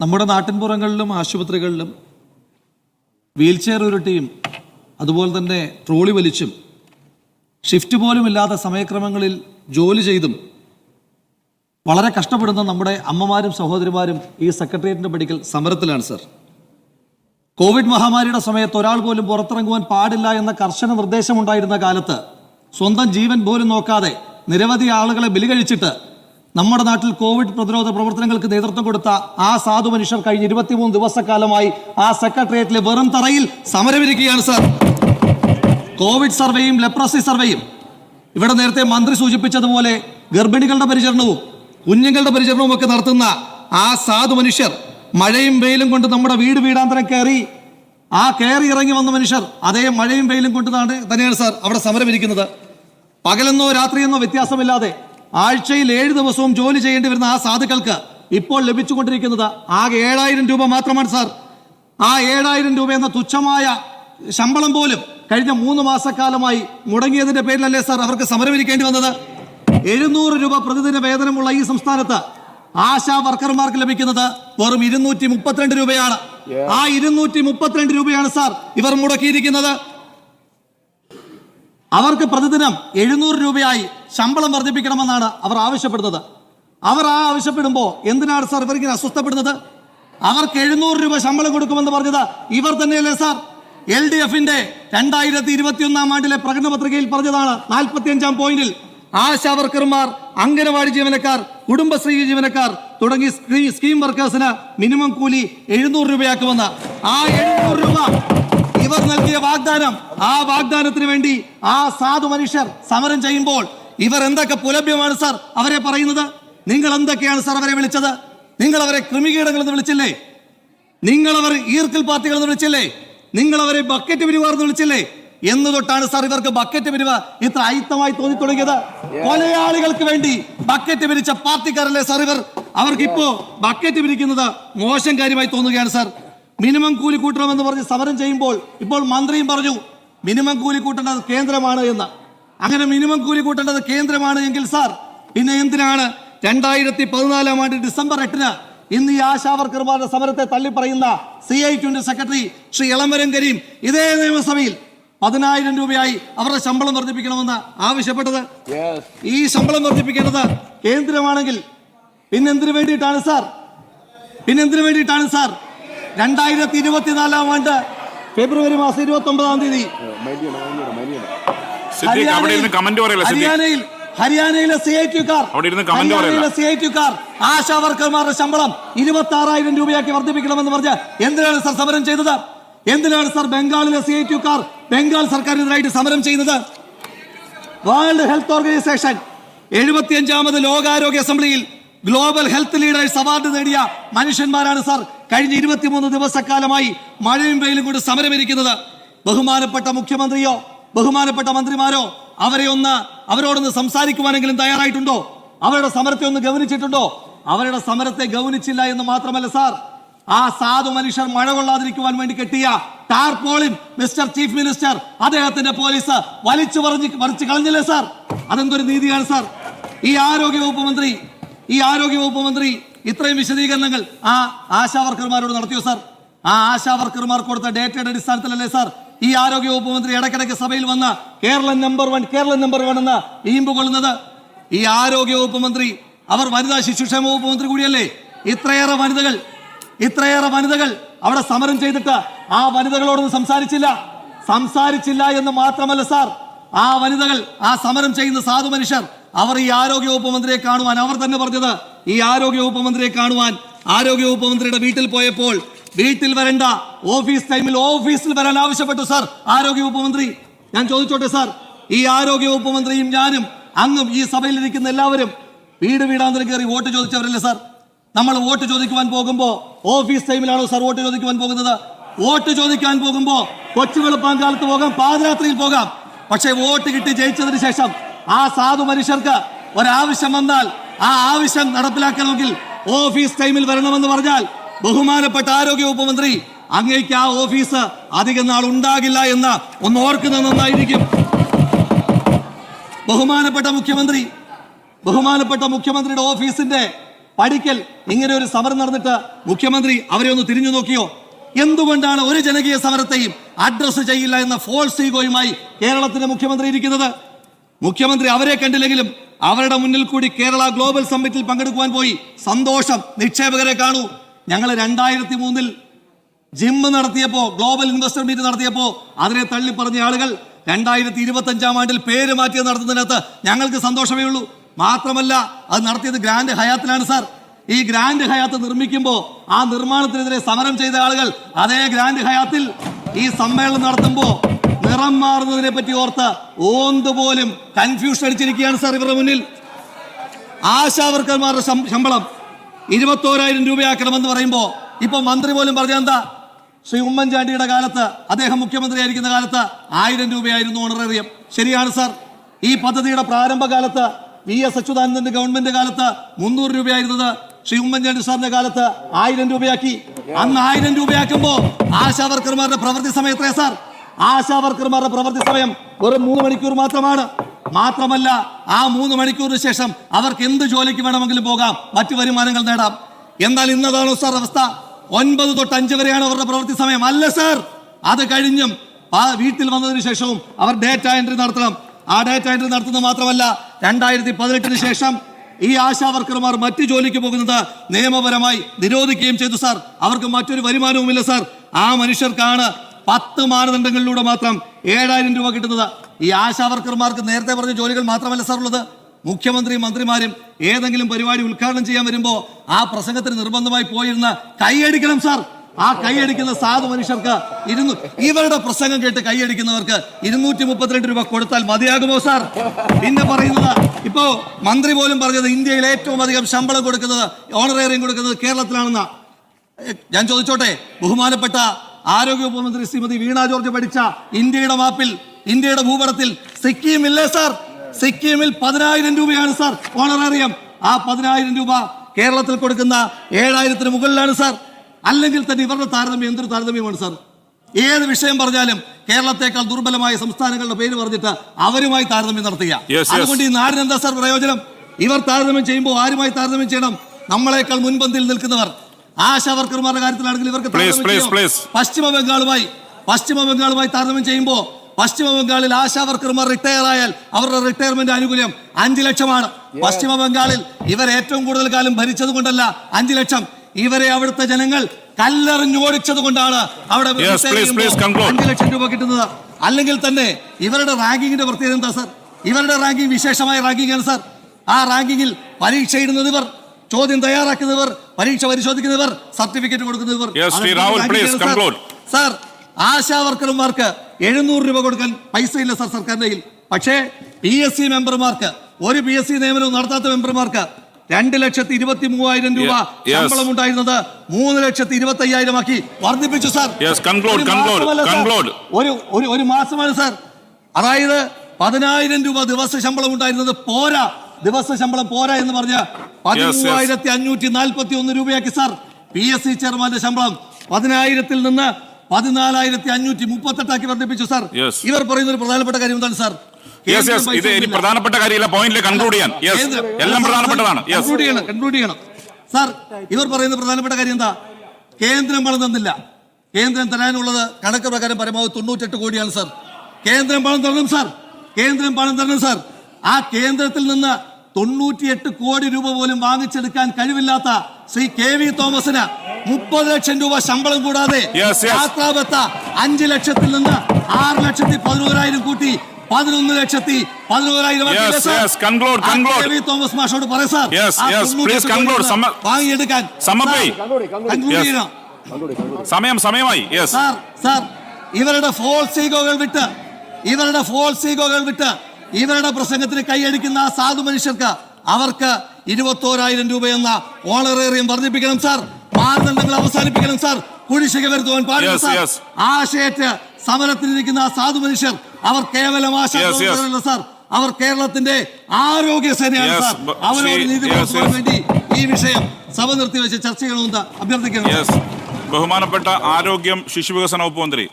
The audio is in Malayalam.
നമ്മുടെ നാട്ടിൻപുറങ്ങളിലും ആശുപത്രികളിലും വീൽ ചെയർ ഉരുട്ടിയും അതുപോലെ തന്നെ ട്രോളി വലിച്ചും ഷിഫ്റ്റ് പോലും ഇല്ലാത്ത സമയക്രമങ്ങളിൽ ജോലി ചെയ്തും വളരെ കഷ്ടപ്പെടുന്ന നമ്മുടെ അമ്മമാരും സഹോദരിമാരും ഈ സെക്രട്ടേറിയറ്റിന്റെ പടിക്കൽ സമരത്തിലാണ് സർ. കോവിഡ് മഹാമാരിയുടെ സമയത്ത് ഒരാൾ പോലും പുറത്തിറങ്ങുവാൻ പാടില്ല എന്ന കർശന നിർദ്ദേശമുണ്ടായിരുന്ന കാലത്ത് സ്വന്തം ജീവൻ പോലും നോക്കാതെ നിരവധി ആളുകളെ ബലി കഴിച്ചിട്ട് നമ്മുടെ നാട്ടിൽ കോവിഡ് പ്രതിരോധ പ്രവർത്തനങ്ങൾക്ക് നേതൃത്വം കൊടുത്ത ആ സാധു മനുഷ്യർ കഴിഞ്ഞ ഇരുപത്തിമൂന്ന് ദിവസക്കാലമായി ആ സെക്രട്ടേറിയറ്റിലെ വെറും തറയിൽ സമരമിരിക്കുകയാണ് സാർ. കോവിഡ് സർവേയും ലെപ്രസി സർവേയും. ഇവിടെ നേരത്തെ മന്ത്രി സൂചിപ്പിച്ചതുപോലെ ഗർഭിണികളുടെ പരിചരണവും കുഞ്ഞുങ്ങളുടെ പരിചരണവും ഒക്കെ നടത്തുന്ന ആ സാധു മനുഷ്യർ മഴയും വെയിലും കൊണ്ട് നമ്മുടെ വീട് വീടാന്തരം കയറി ആ കയറി ഇറങ്ങി വന്ന മനുഷ്യർ അതേ മഴയും വെയിലും കൊണ്ട് തന്നെ- തന്നെയാണ് സാർ അവിടെ സമരമിരിക്കുന്നത്. പകലെന്നോ രാത്രിയെന്നോ വ്യത്യാസമില്ലാതെ ആഴ്ചയിൽ ഏഴ് ദിവസവും ജോലി ചെയ്യേണ്ടി വരുന്ന ആ സാധുക്കൾക്ക് ഇപ്പോൾ ലഭിച്ചുകൊണ്ടിരിക്കുന്നത് ആകെ ഏഴായിരം രൂപ മാത്രമാണ് സാർ. ആ ഏഴായിരം രൂപ എന്ന തുച്ഛമായ ശമ്പളം പോലും കഴിഞ്ഞ മൂന്ന് മാസക്കാലമായി മുടങ്ങിയതിന്റെ പേരിലല്ലേ സാർ അവർക്ക് സമരമിരിക്കേണ്ടി വന്നത്? എഴുന്നൂറ് രൂപ പ്രതിദിന വേതനമുള്ള ഈ സംസ്ഥാനത്ത് ആശാ വർക്കർമാർക്ക് ലഭിക്കുന്നത് വെറും ഇരുന്നൂറ്റി മുപ്പത്തിരണ്ട് രൂപയാണ്. ആ ഇരുന്നൂറ്റി മുപ്പത്തിരണ്ട് രൂപയാണ് സാർ ഇവർ മുടക്കിയിരിക്കുന്നത്. അവർക്ക് പ്രതിദിനം എഴുന്നൂറ് രൂപയായി ശമ്പളം വർദ്ധിപ്പിക്കണമെന്നാണ് അവർ ആവശ്യപ്പെടുന്നത്. അവർ ആ ആവശ്യപ്പെടുമ്പോൾ എന്തിനാണ് സാർ ഇവർക്ക് അസ്വസ്ഥപ്പെടുന്നത്? അവർക്ക് എഴുന്നൂറ് രൂപ ശമ്പളം കൊടുക്കുമെന്ന് പറഞ്ഞത് ഇവർ തന്നെയല്ലേ സാർ? എൽ ഡി എഫിന്റെ രണ്ടായിരത്തി ഇരുപത്തി ഒന്നാം ആണ്ടിലെ പ്രകടന പത്രികയിൽ പറഞ്ഞതാണ് നാൽപ്പത്തി അഞ്ചാം പോയിന്റിൽ ആശാ വർക്കർമാർ അംഗനവാടി ജീവനക്കാർ കുടുംബശ്രീ ജീവനക്കാർ തുടങ്ങി സ്കീം വർക്കേഴ്സിന് മിനിമം കൂലി എഴുന്നൂറ് രൂപയാക്കുമെന്ന്. ആ എഴുന്നൂറ് രൂപ ഇവർ നൽകിയ വാഗ്ദാനം ആ വാഗ്ദാനത്തിന് വേണ്ടി ആ സാധു മനുഷ്യർ സമരം ചെയ്യുമ്പോൾ ഇവർ എന്തൊക്കെ പുലഭ്യമാണ് സർ? അവരെ പറയുന്നത്? നിങ്ങൾ എന്തൊക്കെയാണ് സർ അവരെ വിളിച്ചത്? നിങ്ങൾ അവരെ ക്രിമികീടങ്ങൾ എന്ന് വിളിച്ചില്ലേ? നിങ്ങൾ അവർ ഈർക്കൽ പാർട്ടികൾ എന്ന് വിളിച്ചില്ലേ? നിങ്ങൾ അവരെ ബക്കറ്റ് പിരിവാർ എന്ന് വിളിച്ചില്ലേ? എന്ന് തൊട്ടാണ് സാർ ഇവർക്ക് ബക്കറ്റ് പിരിവ് ഇത്ര അയിത്തമായി തോന്നി തുടങ്ങിയത് കൊലയാളികൾക്ക് വേണ്ടി ബക്കറ്റ് പിരിച്ച പാർട്ടിക്കാരല്ലേ സാർ ഇവർ? അവർക്ക് ഇപ്പോ ബക്കറ്റ് പിരിക്കുന്നത് മോശം കാര്യമായി തോന്നുകയാണ് സാർ. മിനിമം കൂലി കൂട്ടണമെന്ന് പറഞ്ഞ് സമരം ചെയ്യുമ്പോൾ ഇപ്പോൾ മന്ത്രിയും പറഞ്ഞു മിനിമം കൂലി കൂട്ടേണ്ടത് കേന്ദ്രമാണ് എന്ന്. അങ്ങനെ മിനിമം കൂലി കൂട്ടേണ്ടത് കേന്ദ്രമാണ് എങ്കിൽ സാർ പിന്നെ എന്തിനാണ് രണ്ടായിരത്തി പതിനാലാം ആണ്ട് ഡിസംബർ എട്ടിന് ഇന്ന് ഈ ആശാവർക്കർമാരുടെ സമരത്തെ തള്ളിപ്പറയുന്ന സി ഐ ടുവിന്റെ സെക്രട്ടറി ശ്രീ ഇളമരം കരീം ഇതേ നിയമസഭയിൽ പതിനായിരം രൂപയായി അവരുടെ ശമ്പളം വർദ്ധിപ്പിക്കണമെന്ന് ആവശ്യപ്പെട്ടത്? ഈ ശമ്പളം വർദ്ധിപ്പിക്കേണ്ടത് കേന്ദ്രമാണെങ്കിൽ പിന്നെന്തിനു വേണ്ടിയിട്ടാണ് സാർ? പിന്നെന്തിനു വേണ്ടിയിട്ടാണ് സാർ? രണ്ടായിരത്തി ഇരുപത്തിനാലാം ആണ്ട് ഫെബ്രുവരി മാസം ഇരുപത്തി ഒമ്പതാം തീയതി ഹരിയാനയിൽ ഹരിയാനയിലെ സി ഐ ടിക്കാർ ഹരിയാനയിലെ. സി ഐ ടിക്കാർ ആശാ വർക്കർമാരുടെ ശമ്പളം ഇരുപത്തി ആറായിരം രൂപയാക്കി വർദ്ധിപ്പിക്കണമെന്ന് പറഞ്ഞ് എന്തിനാണ് സർ സമരം ചെയ്തത്? എന്തിനാണ് സർ ബംഗാളിലെ സി ഐ ടിക്കാർ ബംഗാൾ സർക്കാരിനെതിരായിട്ട് സമരം ചെയ്യുന്നത്? വേൾഡ് ഹെൽത്ത് ഓർഗനൈസേഷൻ എഴുപത്തിയഞ്ചാമത് ലോകാരോഗ്യ അസംബ്ലിയിൽ ഗ്ലോബൽ ഹെൽത്ത് ലീഡേഴ്സ് അവാർഡ് നേടിയ മനുഷ്യന്മാരാണ് സാർ കഴിഞ്ഞ ഇരുപത്തിമൂന്ന് ദിവസക്കാലമായി മഴയും വെയിലും കൊണ്ട് സമരമിരിക്കുന്നത് ബഹുമാനപ്പെട്ട മുഖ്യമന്ത്രിയോ ബഹുമാനപ്പെട്ട മന്ത്രിമാരോ അവരെ ഒന്ന് അവരോടൊന്ന് സംസാരിക്കുവാനെങ്കിലും തയ്യാറായിട്ടുണ്ടോ? അവരുടെ സമരത്തെ ഒന്ന് ഗൗനിച്ചിട്ടുണ്ടോ? അവരുടെ സമരത്തെ ഗൗനിച്ചില്ല എന്ന് മാത്രമല്ല സാർ ആ സാധു മനുഷ്യർ മഴ കൊള്ളാതിരിക്കുവാൻ വേണ്ടി കെട്ടിയ ടാർപോളിൻ മിസ്റ്റർ ചീഫ് മിനിസ്റ്റർ അദ്ദേഹത്തിന്റെ പോലീസ് വലിച്ചു പറഞ്ഞ് പറിച്ചു കളഞ്ഞില്ലേ സാർ? അതെന്തൊരു നീതിയാണ് സാർ? ഈ ആരോഗ്യ വകുപ്പ് മന്ത്രി ഈ ആരോഗ്യ വകുപ്പ് മന്ത്രി ഇത്രയും വിശദീകരണങ്ങൾ ആ ആശാ വർക്കർമാരോട് നടത്തിയോ സാർ? ആ ആശാ വർക്കർമാർ കൊടുത്ത ഡേറ്റയുടെ അടിസ്ഥാനത്തിലല്ലേ സാർ? ഈ ആരോഗ്യ വകുപ്പ് മന്ത്രി ഇടയ്ക്കിടയ്ക്ക് സഭയിൽ വന്ന Keralam number one Keralam number one എന്ന ഈമ്പ് കൊള്ളുന്നത്. ഈ ആരോഗ്യ വകുപ്പ് മന്ത്രി അവർ വനിതാ ശിശുക്ഷേമ വകുപ്പ് മന്ത്രി കൂടിയല്ലേ? ഇത്രയേറെ വനിതകൾ ഇത്രയേറെ വനിതകൾ അവിടെ സമരം ചെയ്തിട്ട് ആ വനിതകളോടൊന്നും സംസാരിച്ചില്ല. സംസാരിച്ചില്ല എന്ന് മാത്രമല്ല സാർ. ആ വനിതകൾ ആ സമരം ചെയ്യുന്ന സാധു മനുഷ്യർ അവർ ഈ ആരോഗ്യ വകുപ്പ് മന്ത്രിയെ കാണുവാൻ അവർ തന്നെ പറഞ്ഞത് ഈ ആരോഗ്യ വകുപ്പ് മന്ത്രിയെ കാണുവാൻ ആരോഗ്യ വകുപ്പ് മന്ത്രിയുടെ വീട്ടിൽ പോയപ്പോൾ വീട്ടിൽ വരണ്ട ഓഫീസ് ടൈമിൽ ഓഫീസിൽ വരാൻ ആവശ്യപ്പെട്ടു സാർ ആരോഗ്യ വകുപ്പ് മന്ത്രി ഞാൻ ചോദിച്ചോട്ടെ സാർ ഈ ആരോഗ്യ വകുപ്പ് മന്ത്രിയും ഞാനും അങ്ങും ഈ സഭയിൽ ഇരിക്കുന്ന എല്ലാവരും വീട് വീടാന്തരം കയറി വോട്ട് ചോദിച്ചവരല്ലേ സാർ നമ്മൾ വോട്ട് ചോദിക്കുവാൻ പോകുമ്പോൾ ഓഫീസ് ടൈമിലാണോ സാർ വോട്ട് ചോദിക്കുവാൻ പോകുന്നത്? വോട്ട് ചോദിക്കാൻ പോകുമ്പോൾ കൊച്ചു വെളുപ്പാൻ കാലത്ത് പോകാം പാതിരാത്രിയിൽ പോകാം. പക്ഷേ വോട്ട് കിട്ടി ജയിച്ചതിന് ശേഷം ആ സാധു മനുഷ്യർക്ക് ഒരാവശ്യം വന്നാൽ ആ ആവശ്യം നടപ്പിലാക്കണമെങ്കിൽ ഓഫീസ് ടൈമിൽ വരണമെന്ന് പറഞ്ഞാൽ ബഹുമാനപ്പെട്ട ആരോഗ്യ വകുപ്പ് മന്ത്രി അങ്ങേക്ക് ആ ഓഫീസ് അധികം നാൾ ഉണ്ടാകില്ല എന്ന് ഒന്ന് ഓർക്കുന്നത് നന്നായിരിക്കും. ബഹുമാനപ്പെട്ട മുഖ്യമന്ത്രി ബഹുമാനപ്പെട്ട മുഖ്യമന്ത്രിയുടെ ഓഫീസിന്റെ പഠിക്കൽ ഇങ്ങനെ ഒരു സമരം നടന്നിട്ട് മുഖ്യമന്ത്രി അവരെ ഒന്ന് തിരിഞ്ഞു നോക്കിയോ? എന്തുകൊണ്ടാണ് ഒരു ജനകീയ സമരത്തെയും അഡ്രസ് ചെയ്യില്ല എന്ന ഫോൾസ് ഈഗോയുമായി കേരളത്തിന്റെ മുഖ്യമന്ത്രി ഇരിക്കുന്നത്? മുഖ്യമന്ത്രി അവരെ കണ്ടില്ലെങ്കിലും അവരുടെ മുന്നിൽ കൂടി കേരള ഗ്ലോബൽ സമ്മിറ്റിൽ പങ്കെടുക്കുവാൻ പോയി. സന്തോഷം. നിക്ഷേപകരെ കാണൂ. ഞങ്ങൾ രണ്ടായിരത്തി മൂന്നിൽ ജിം നടത്തിയപ്പോ ഗ്ലോബൽ ഇൻവെസ്റ്റർ മീറ്റ് നടത്തിയപ്പോ അതിനെ തള്ളി പറഞ്ഞ ആളുകൾ രണ്ടായിരത്തി ഇരുപത്തി അഞ്ചാം ആണ്ടിൽ പേര് മാറ്റി നടത്തുന്നതിനകത്ത് ഞങ്ങൾക്ക് സന്തോഷമേ ഉള്ളൂ. മാത്രമല്ല അത് നടത്തിയത് ഗ്രാൻഡ് ഹയാത്തിലാണ് സാർ. ഈ ഗ്രാൻഡ് ഹയാത്ത് നിർമ്മിക്കുമ്പോൾ ആ നിർമ്മാണത്തിനെതിരെ സമരം ചെയ്ത ആളുകൾ അതേ ഗ്രാൻഡ് ഹയാത്തിൽ ഈ സമ്മേളനം നടത്തുമ്പോൾ നിറം മാറുന്നതിനെ പറ്റി ഓർത്ത് ഓന്ത് പോലും കൺഫ്യൂഷൻ അടിച്ചിരിക്കുകയാണ് സാർ ഇവരുടെ മുന്നിൽ. ആശാവർക്കർമാരുടെ ശമ്പളം ഇരുപത്തോരായിരം രൂപയാക്കണമെന്ന് പറയുമ്പോൾ ഇപ്പൊ മന്ത്രി പോലും പറഞ്ഞ എന്താ? ശ്രീ ഉമ്മൻചാണ്ടിയുടെ കാലത്ത് അദ്ദേഹം മുഖ്യമന്ത്രി മുഖ്യമന്ത്രിയായിരിക്കുന്ന കാലത്ത് ആയിരം രൂപയായിരുന്നു ഓണറേറിയം ശരിയാണ് സാർ. ഈ പദ്ധതിയുടെ പ്രാരംഭകാലത്ത് വി എസ് അച്യുതാനന്ദന്റെ ഗവൺമെന്റ് കാലത്ത് മുന്നൂറ് രൂപയായിരുന്നത് ശ്രീ ഉമ്മൻചാണ്ടി സാറിന്റെ കാലത്ത് ആയിരം രൂപയാക്കി. അന്ന് ആയിരം രൂപയാക്കുമ്പോൾ ആശാവർക്കർമാരുടെ പ്രവൃത്തി സമയത്രേ സാർ? ആശാവർക്കർമാരുടെ പ്രവൃത്തി സമയം വെറും മൂന്ന് മണിക്കൂർ മാത്രമാണ്. മാത്രമല്ല ആ മൂന്ന് മണിക്കൂറിന് ശേഷം അവർക്ക് എന്ത് ജോലിക്ക് വേണമെങ്കിലും പോകാം മറ്റു വരുമാനങ്ങൾ നേടാം. എന്നാൽ ഇന്നതാണോ സാർ അവസ്ഥ. ഒൻപത് തൊട്ട് അഞ്ച് വരെയാണ് അവരുടെ പ്രവൃത്തി സമയം. അല്ല സാർ അത് കഴിഞ്ഞും വീട്ടിൽ വന്നതിന് ശേഷവും അവർ ഡേറ്റ എൻട്രി നടത്തണം. ആ ഡേറ്റ എൻട്രി നടത്തുന്നത് മാത്രമല്ല രണ്ടായിരത്തി പതിനെട്ടിന് ശേഷം ഈ ആശാ വർക്കർമാർ മറ്റു ജോലിക്ക് പോകുന്നത് നിയമപരമായി നിരോധിക്കുകയും ചെയ്തു സാർ. അവർക്ക് മറ്റൊരു വരുമാനവുമില്ല സാർ. ആ മനുഷ്യർക്കാണ് പത്ത് മാനദണ്ഡങ്ങളിലൂടെ മാത്രം ഏഴായിരം രൂപ കിട്ടുന്നത്. ഈ ആശാവർക്കർമാർക്ക് നേരത്തെ പറഞ്ഞ ജോലികൾ മാത്രമല്ല സാർ ഉള്ളത്. മുഖ്യമന്ത്രിയും മന്ത്രിമാരും ഏതെങ്കിലും പരിപാടി ഉദ്ഘാടനം ചെയ്യാൻ വരുമ്പോൾ ആ പ്രസംഗത്തിന് നിർബന്ധമായി പോയിരുന്ന കൈയടിക്കണം സാർ ആ കൈയടിക്കുന്ന സാധു മനുഷ്യർക്ക് ഇരുന്നു ഇവരുടെ പ്രസംഗം കേട്ട് കൈയടിക്കുന്നവർക്ക് ഇരുന്നൂറ്റി മുപ്പത്തിരണ്ട് രൂപ കൊടുത്താൽ മതിയാകുമോ സാർ പിന്നെ പറയുന്നത് ഇപ്പോ മന്ത്രി പോലും പറഞ്ഞത് ഇന്ത്യയിൽ ഏറ്റവും അധികം ശമ്പളം കൊടുക്കുന്നത് ഓണറേറിയം കൊടുക്കുന്നത് കേരളത്തിലാണെന്ന. ഞാൻ ചോദിച്ചോട്ടെ ബഹുമാനപ്പെട്ട ആരോഗ്യ ഉപമന്ത്രി ശ്രീമതി വീണ ജോർജ് പഠിച്ച ഇന്ത്യയുടെ മാപ്പിൽ ഇന്ത്യയുടെ ഭൂപടത്തിൽ സിക്കിം ഇല്ലേ സാർ? സിക്കിമിൽ പതിനായിരം രൂപയാണ് സാർ ഓണറേറിയം. ആ പതിനായിരം രൂപ കേരളത്തിൽ കൊടുക്കുന്ന ഏഴായിരത്തിന് മുകളിലാണ് സാർ. അല്ലെങ്കിൽ തന്നെ ഇവരുടെ താരതമ്യം എന്തൊരു താരതമ്യമാണ് സാർ? ഏത് വിഷയം പറഞ്ഞാലും കേരളത്തെക്കാൾ ദുർബലമായ സംസ്ഥാനങ്ങളുടെ പേര് പറഞ്ഞിട്ട് അവരുമായി താരതമ്യം നടത്തുക. അതുകൊണ്ട് ഈ നാടിന് എന്താ സാർ പ്രയോജനം? ഇവർ താരതമ്യം ചെയ്യുമ്പോൾ ആരുമായി താരതമ്യം ചെയ്യണം? നമ്മളെക്കാൾ മുൻപന്തിയിൽ നിൽക്കുന്നവർ. ആശാ വർക്കർമാരുടെ കാര്യത്തിലാണെങ്കിൽ ഇവർക്ക് പശ്ചിമ ബംഗാളുമായി പശ്ചിമ ബംഗാളുമായി താരതമ്യം ചെയ്യുമ്പോൾ പശ്ചിമ ബംഗാളിൽ ആശാ വർക്കർമാർ റിട്ടയർ ആയാൽ അവരുടെ റിട്ടയർമെന്റ് ആനുകൂല്യം അഞ്ചു ലക്ഷമാണ്. പശ്ചിമ ബംഗാളിൽ ഇവർ ഏറ്റവും കൂടുതൽ കാലം ഭരിച്ചത് കൊണ്ടല്ല അഞ്ചു ലക്ഷം. ഇവരെ അവിടുത്തെ ജനങ്ങൾ കല്ലെറിഞ്ഞോടിച്ചത് കൊണ്ടാണ് അവിടെ അഞ്ചു ലക്ഷം രൂപ കിട്ടുന്നത്. അല്ലെങ്കിൽ തന്നെ ഇവരുടെ റാങ്കിങ്ങിന്റെ പ്രത്യേകത എന്താ സാർ? ഇവരുടെ റാങ്കിങ് വിശേഷമായ റാങ്കിങ് ആണ് സാർ. ആ റാങ്കിങ്ങിൽ പരീക്ഷ ഇടുന്നത് ഇവർ. ചോദ്യം തയ്യാറാക്കുന്നവർ പരീക്ഷ പരിശോധിക്കുന്നവർ സർട്ടിഫിക്കറ്റ് കൊടുക്കുന്നവർ. സാർ. ആശാ വർക്കർമാർക്ക് എഴുന്നൂറ് രൂപ കൊടുക്കാൻ പൈസ ഇല്ല സാർ സർക്കാരിന്റെ കയ്യിൽ. പക്ഷേ പി എസ് സി മെമ്പർമാർക്ക് ഒരു പി എസ് സി നിയമനവും നടത്താത്ത മെമ്പർമാർക്ക് രണ്ട് ലക്ഷത്തി ഇരുപത്തി മൂവായിരം രൂപ ശമ്പളം ഉണ്ടായിരുന്നത് മൂന്ന് ലക്ഷത്തി ഇരുപത്തി അയ്യായിരം ആക്കി വർദ്ധിപ്പിച്ചു സാർ. ഒരു ഒരു മാസമാണ് സാർ. അതായത് പതിനായിരം രൂപ ദിവസ ശമ്പളം ഉണ്ടായിരുന്നത് പോരാ. ദിവസ ശമ്പളം പോരാ എന്ന് പറഞ്ഞ് പതിമൂവായിരത്തി അഞ്ഞൂറ്റി നാൽപ്പത്തി ഒന്ന് രൂപയാക്കി സാർ. പി എസ് സി ചെയർമാന്റെ ശമ്പളം പതിനായിരത്തിൽ നിന്ന് പതിനാലായിരത്തി അഞ്ഞൂറ്റി മുപ്പത്തെട്ടാക്കി വർദ്ധിപ്പിച്ചു സാർ. ഇവർ പറയുന്ന ഒരു പ്രധാനപ്പെട്ട കാര്യം എന്താണ് സാർ? യെസ് യെസ് ഇത് ഇനി പ്രധാനപ്പെട്ട കാര്യമില്ല. പോയിന്റിൽ കൺക്ലൂഡ് ചെയ്യാൻ. യെസ് എല്ലാം പ്രധാനപ്പെട്ടതാണ്. കൺക്ലൂഡ് ചെയ്യണം കൺക്ലൂഡ് ചെയ്യണം. സാർ ഇവർ പറയുന്ന പ്രധാനപ്പെട്ട കാര്യം എന്താ? കേന്ദ്രം പണം തന്നില്ല കേന്ദ്രം തരാനുള്ളത് കണക്ക് പ്രകാരം പരമാവധി തൊണ്ണൂറ്റെട്ട് കോടിയാണ് സാർ. കേന്ദ്രം പണം തരണം സാർ. കേന്ദ്രം പണം തരണം സാർ. ആ കേന്ദ്രത്തിൽ നിന്ന് തൊണ്ണൂറ്റിയെട്ട് കോടി രൂപ പോലും വാങ്ങിച്ചെടുക്കാൻ കഴിവില്ലാത്ത ശ്രീ കെ വി തോമസിന് മുപ്പത് ലക്ഷം രൂപ ശമ്പളം കൂടാതെ. യാത്രാബത്ത അഞ്ച് ലക്ഷത്തിൽ നിന്ന് ആറ് ലക്ഷത്തി പതിനോരായിരം കൂട്ടി പതിനൊന്ന് ലക്ഷത്തി പതിനോരായിരം. തോമസ് മാഷോട് സാർ വാങ്ങിയെടുക്കാൻ. സമയം സമയമായി. സാർ സാർ ഇവരുടെ ഫോൾസ് ഈഗോകൾ വിട്ട് ഇവരുടെ ഫോൾസ് ഈഗോകൾ വിട്ട് ഇവരുടെ പ്രസംഗത്തിന് കൈയടിക്കുന്ന ആ സാധു മനുഷ്യർക്ക് അവർക്ക് ഇരുപത്തോരായിരം രൂപ എന്ന ഓണറേറിയം വർദ്ധിപ്പിക്കണം സാർ മാനദണ്ഡങ്ങൾ അവസാനിപ്പിക്കണം സാർ കുടിശ്ശിക വരുത്തുവാൻ പാടില്ല സാർ. ആശയറ്റ് സമരത്തിലിരിക്കുന്ന ആ സാധു മനുഷ്യർ അവർ കേവലം ആശയല്ല. സാർ അവർ കേരളത്തിന്റെ ആരോഗ്യ സേനയാണ് സാർ അവരോട് നീതി പുലർത്തുവാൻ വേണ്ടി ഈ വിഷയം സഭ നിർത്തിവെച്ച് ചർച്ച ചെയ്യണമെന്ന് അഭ്യർത്ഥിക്കണം യെസ് ബഹുമാനപ്പെട്ട ആരോഗ്യം ശിശുവികസന വകുപ്പ് മന്ത്രി.